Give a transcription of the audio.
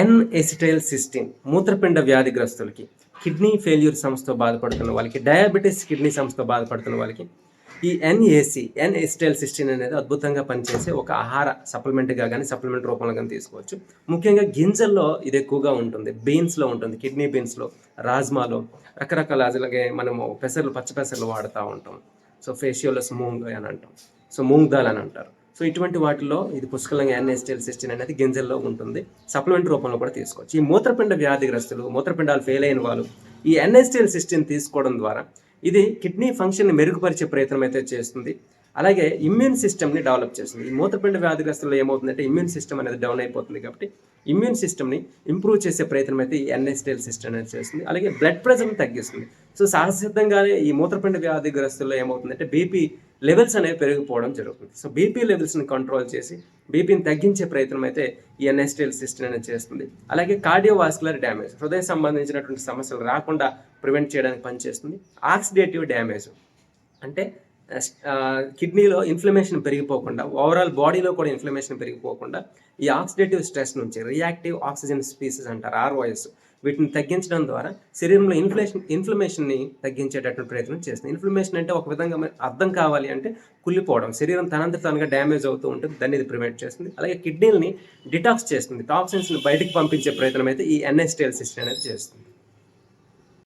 ఎన్ acetyl cystine మూత్రపిండ వ్యాధిగ్రస్తులకి kidney failure సంస్థతో బాధపడుతున్న వాళ్ళకి డయాబెటీస్ కిడ్నీ సంస్థతో బాధపడుతున్న వాళ్ళకి ఈ ఎన్ఏసి ఎన్ ఎసిటైల్ సిస్టిన్ అనేది అద్భుతంగా పనిచేసే ఒక ఆహార సప్లిమెంట్గా కానీ సప్లిమెంట్ రూపంలో కానీ తీసుకోవచ్చు. ముఖ్యంగా గింజల్లో ఇది ఎక్కువగా ఉంటుంది. బీన్స్లో ఉంటుంది కిడ్నీ బీన్స్లో రాజ్మాలో రకరకాల అలాగే మనము పెసర్లు పచ్చ పెసర్లు వాడుతూ ఉంటాం. సో ఫేషియోలస్ మూంగ్ అని అంటాం. సో మూంగ్ దాల్ అని అంటారు. సో ఇటువంటి వాటిలో ఇది పుష్కలంగా ఎన్ఎస్టిఎల్ సిస్టిన్ అనేది గింజల్లో ఉంటుంది. సప్లిమెంట్ రూపంలో కూడా తీసుకోవచ్చు. ఈ మూత్రపిండ వ్యాధిగ్రస్తులు మూత్రపిండాలు ఫెయిల్ అయిన వాళ్ళు ఈ ఎన్ఎస్టిఎల్ సిస్టిన్ తీసుకోవడం ద్వారా ఇది కిడ్నీ ఫంక్షన్ని మెరుగుపరిచే ప్రయత్నం అయితే చేస్తుంది. అలాగే ఇమ్యూన్ సిస్టమ్ని డెవలప్ చేస్తుంది. ఈ మూత్రపిండ వ్యాధిగ్రస్తుల్లో ఏమవుతుందంటే ఇమ్యూన్ సిస్టమ్ అనేది డౌన్ అయిపోతుంది కాబట్టి ఇమ్యూన్ సిస్టమ్ని ఇంప్రూవ్ చేసే ప్రయత్నం అయితే ఈ ఎన్ఎస్టిఎల్ సిస్టమ్ అనేది చేస్తుంది. అలాగే బ్లడ్ ప్రెషర్ని తగ్గిస్తుంది. సో సహజసిద్ధంగానే ఈ మూత్రపిండ వ్యాధిగ్రస్తుల్లో ఏమవుతుందంటే బీపీ లెవెల్స్ అనేవి పెరిగిపోవడం జరుగుతుంది. సో బీపీ లెవెల్స్ని కంట్రోల్ చేసి బీపీని తగ్గించే ప్రయత్నం అయితే ఈ ఎన్ఎస్టిఎల్ సిస్టమ్ అనేది చేస్తుంది. అలాగే కార్డియోవాస్కులర్ డ్యామేజ్ హృదయ సంబంధించినటువంటి సమస్యలు రాకుండా ప్రివెంట్ చేయడానికి పనిచేస్తుంది. ఆక్సిడేటివ్ డ్యామేజ్ అంటే కిడ్నీలో ఇన్ఫ్లమేషన్ పెరిగిపోకుండా ఓవరాల్ బాడీలో కూడా ఇన్ఫ్లమేషన్ పెరిగిపోకుండా ఈ ఆక్సిడేటివ్ స్ట్రెస్ నుంచి రియాక్టివ్ ఆక్సిజన్ స్పీసెస్ అంటారు ఆర్ఓఎస్. వీటిని తగ్గించడం ద్వారా శరీరంలో ఇన్ఫ్లేషన్ ఇన్ఫ్లమేషన్ని తగ్గించేటటువంటి ప్రయత్నం చేస్తుంది. ఇన్ఫ్లమేషన్ అంటే ఒక విధంగా అర్థం కావాలి అంటే కుళ్ళిపోవడం. శరీరం తనంత తనగా డ్యామేజ్ అవుతూ ఉంటుంది. దాన్ని ఇది ప్రివెంట్ చేస్తుంది. అలాగే కిడ్నీలని డిటాక్స్ చేస్తుంది. టాక్సిన్స్ని బయటకు పంపించే ప్రయత్నం అయితే ఈ ఎన్ఎస్టీఎల్ సిస్టమ్ అనేది చేస్తుంది.